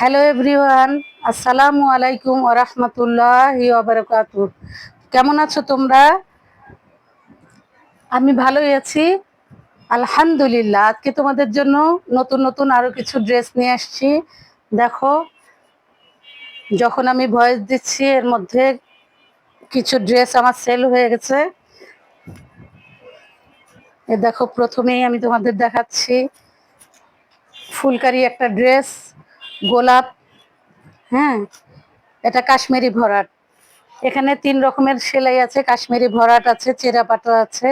Hello everyone, আসসালামু আলাইকুম ওরহমতুল্লাহ ওবরকাত কেমন আছো তোমরা? আমি ভালোই আছি। আলহামদুলিল্লাহ, আজকে তোমাদের জন্য নতুন নতুন আরও কিছু ড্রেস নিয়ে আসছি। দেখো, যখন আমি ভয়েস দিচ্ছি, এর মধ্যে কিছু ড্রেস আমার সেল হয়ে গেছে। এ দেখো, প্রথমেই আমি তোমাদের দেখাচ্ছি ফুলকারি একটা ড্রেস। গোলাপ হ্যাঁ এটা কাশ্মীরি ভরাট। এখানে তিন রকমের সেলাই আছে, কাশ্মীরি ভরাট আছে, চেরা পাটা আছে,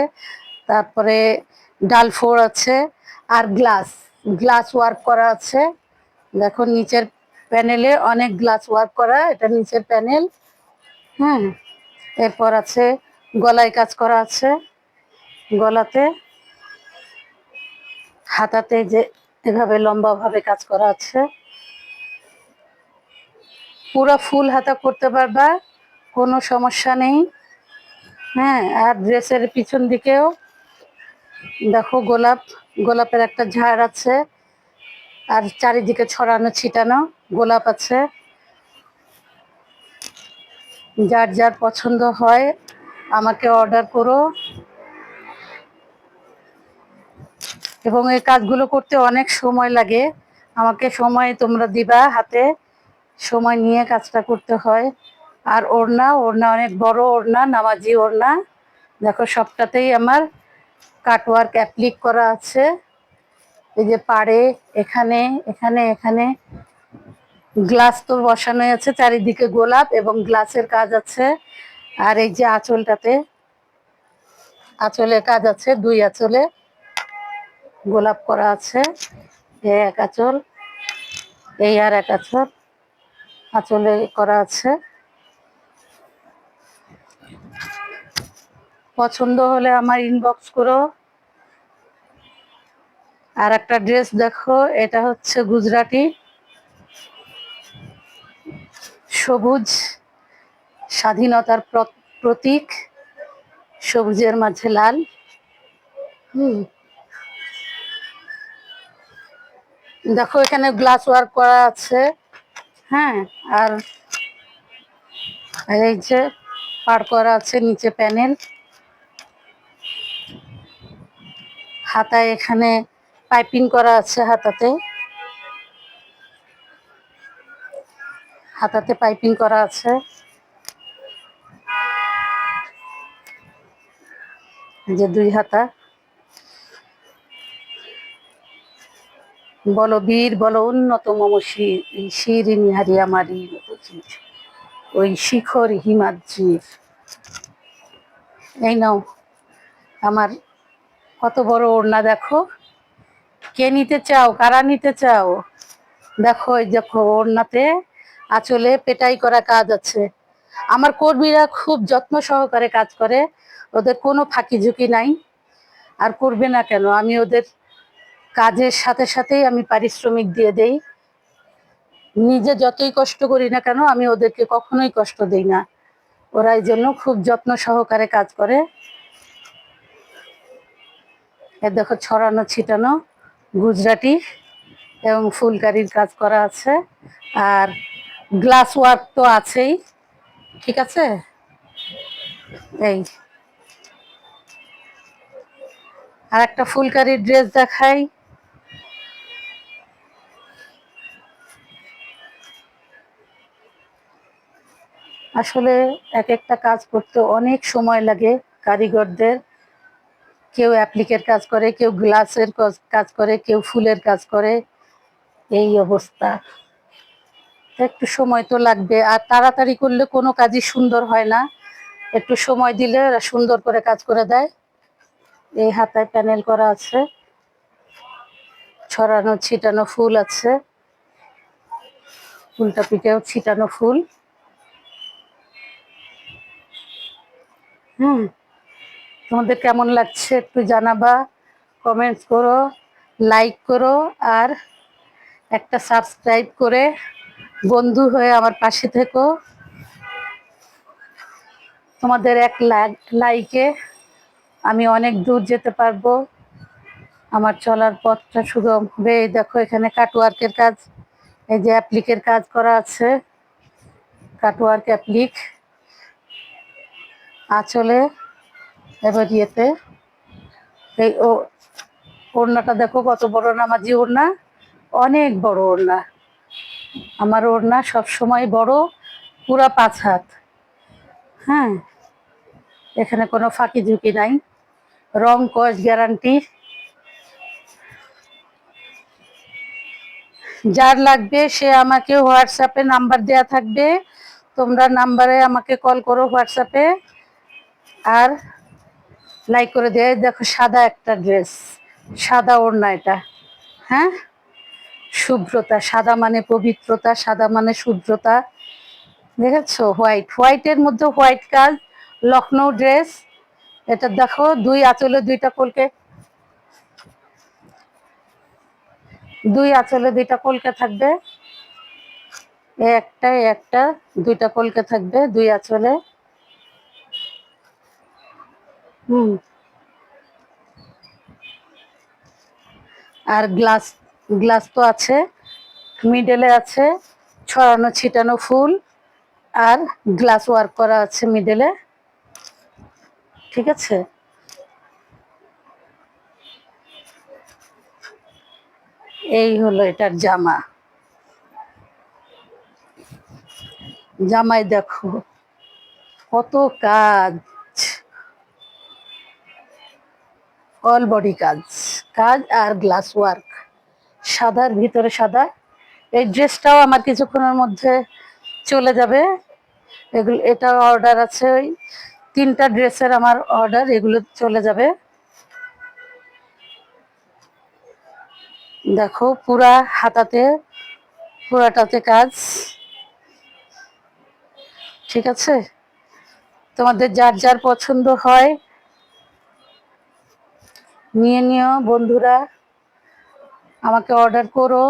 তারপরে ডালফোর আছে, আর গ্লাস গ্লাস ওয়ার্ক করা আছে। দেখো নিচের প্যানেলে অনেক গ্লাস ওয়ার্ক করা, এটা নিচের প্যানেল হ্যাঁ। এরপর আছে গলায় কাজ করা আছে, গলাতে, হাতাতে যে এভাবে লম্বা ভাবে কাজ করা আছে। পুরো ফুল হাতা করতে পারবা, কোনো সমস্যা নেই। হ্যাঁ আর ড্রেসের পিছন দিকেও। দেখো গোলাপ, গোলাপের একটা ঝাড় আছে। আর চারিদিকে ছড়ানো, ছিটানো গোলাপ আছে। যার যার পছন্দ হয়, আমাকে অর্ডার করো। এবং এই কাজগুলো করতে অনেক সময় লাগে। আমাকে সময় তোমরা দিবা হাতে। সময় নিয়ে কাজটা করতে হয়। আর ওড়না ওড়না অনেক বড় ওড়না, নামাজি ওড়না। দেখো, সবটাতেই আমার কাটওয়ার্ক অ্যাপ্লিক করা আছে। এই যে পাড়ে, এখানে এখানে এখানে। গ্লাস তো বসানো আছে, চারিদিকে গোলাপ এবং গ্লাসের কাজ আছে। আর এই যে আঁচলটাতে, আঁচলের কাজ আছে, দুই আঁচলে গোলাপ করা আছে। এক আঁচল, এই আর এক আঁচল। আঁচলে করা আছে। পছন্দ হলে আমার ইনবক্স করো। আর একটা ড্রেস দেখো, এটা হচ্ছে গুজরাটি। সবুজ, স্বাধীনতার প্রতীক। সবুজের মাঝে লাল। হুম। দেখো এখানে গ্লাস ওয়ার্ক করা আছে। হ্যাঁ আর এই যে পার করা আছে নিচে প্যানেল। হাতায় এখানে পাইপিং করা আছে হাতাতে। হাতাতে পাইপিং করা আছে। যে দুই হাতা। বলো বীর, বলো উন্নত মম শিরিনী হারি আমারই ওই শিখর হিমাদ্রির। এই নাও, আমার কত বড় ওড়না দেখো। কে নিতে চাও, কারা নিতে চাও? দেখো এই দেখো ওড়নাতে আঁচলে পেটাই করা কাজ আছে। আমার কর্মীরা খুব যত্ন সহকারে কাজ করে। ওদের কোনো ফাঁকি ঝুঁকি নাই। আর করবে না কেন? আমি ওদের কাজের সাথে সাথেই আমি পারিশ্রমিক দিয়ে দেই। নিজে যতই কষ্ট করি না কেন, আমি ওদেরকে কখনোই কষ্ট দেই না। ওরা এই জন্য খুব যত্ন সহকারে কাজ করে। এ দেখো ছড়ানো, ছিটানো, গুজরাটি এবং ফুলকারির কাজ করা আছে। আর গ্লাস ওয়ার্ক তো আছেই, ঠিক আছে? এই। আর একটা ফুলকারির ড্রেস দেখাই। আসলে এক একটা কাজ করতে অনেক সময় লাগে কারিগরদের। কেউ অ্যাপ্লিকের কাজ করে, কেউ গ্লাসের কাজ করে, কেউ ফুলের কাজ করে। এই অবস্থা। একটু সময় তো লাগবে। আর তাড়াতাড়ি করলে কোনো কাজই সুন্দর হয় না। একটু সময় দিলে ওরা সুন্দর করে কাজ করে দেয়। এই হাতায় প্যানেল করা আছে। ছড়ানো, ছিটানো ফুল আছে। ফুলটা পিঠেও ছিটানো ফুল। হুম। তোমাদের কেমন লাগছে একটু জানাবা কমেন্টস করো লাইক করো, আর একটা সাবস্ক্রাইব করে বন্ধু হয়ে আমার পাশে থেকো। তোমাদের এক লাইকে আমি অনেক দূর যেতে পারব। আমার চলার পথটা সুগম হবে দেখো এখানে কাটওয়ার্কের কাজ, এই যে অ্যাপ্লিকের কাজ করা আছে। কাটওয়ার্ক অ্যাপ্লিক আঁচলে, এবার ইয়েতে। এই ও, ওড়নাটা দেখো কত বড় নামাজি ওড়না। অনেক বড় ওড়না। আমার ওড়না সব সময় বড়, পুরা পাঁচ হাত। হ্যাঁ এখানে কোনো ফাঁকি ঝুঁকি নাই। রং কস গ্যারান্টি। যার লাগবে সে আমাকে হোয়াটসঅ্যাপে নাম্বার দেয়া থাকবে। তোমরা নাম্বারে আমাকে কল করো হোয়াটসঅ্যাপে। আর লাইক করে দেয় দেখো সাদা একটা ড্রেস, সাদা ওড়না এটা হ্যাঁ? শুভ্রতা, সাদা মানে পবিত্রতা, সাদা মানে শুভ্রতা, দেখেছ? হোয়াইট হোয়াইটের মধ্যে হোয়াইট কাজ লখনৌ ড্রেস, এটা দেখো, দুই আঁচলে দুইটা কলকে, দুই আঁচলে দুইটা কলকে থাকবে, একটা একটা, দুইটা কলকে থাকবে, দুই আঁচলে হুম। আর গ্লাস গ্লাস তো আছে মিডেলে আছে, ছড়ানো, ছিটানো ফুল, আর গ্লাস ওয়ার্ক করা আছে মিডেলে ঠিক আছে? এই হলো এটার জামা। জামাই দেখো, কত কাজ। অল বডি কাজ কাজ আর গ্লাস ওয়ার্ক সাদার ভিতরে সাদা। এই ড্রেসটাও আমার কিছুক্ষণের মধ্যে চলে যাবে। এগুলো, এটা অর্ডার আছে ওই তিনটা ড্রেসের আমার অর্ডার এগুলো চলে যাবে। দেখো, পুরা হাতাতে, পুরাটাতে কাজ। ঠিক আছে? তোমাদের যার যার পছন্দ হয় নিয়ে নিও বন্ধুরা। আমাকে অর্ডার করো।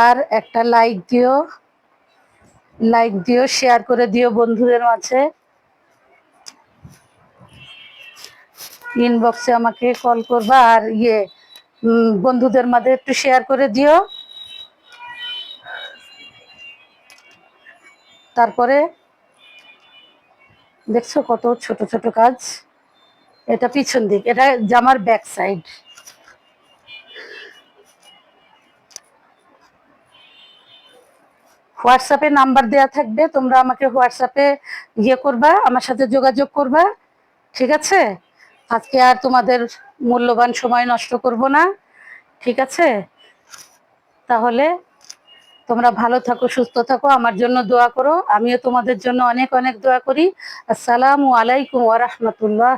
আর একটা লাইক দিও। লাইক দিও শেয়ার করে দিও বন্ধুদের মাঝে। ইনবক্সে আমাকে কল করবা আর ইয়ে বন্ধুদের মাঝে একটু শেয়ার করে দিও। তারপরে দেখছ কত ছোট ছোট কাজ। এটা পিছন দিক, এটা জামার ব্যাক সাইড। হোয়াটসঅ্যাপে নাম্বার দেয়া থাকবে, তোমরা আমাকে হোয়াটসঅ্যাপে ইয়ে করবা, আমার সাথে যোগাযোগ করবা, ঠিক আছে? আজকে আর তোমাদের মূল্যবান সময় নষ্ট করব না, ঠিক আছে? তাহলে তোমরা ভালো থাকো, সুস্থ থাকো, আমার জন্য দোয়া করো, আমিও তোমাদের জন্য অনেক অনেক দোয়া করি। আসসালামু আলাইকুম ওয়া রাহমাতুল্লাহ।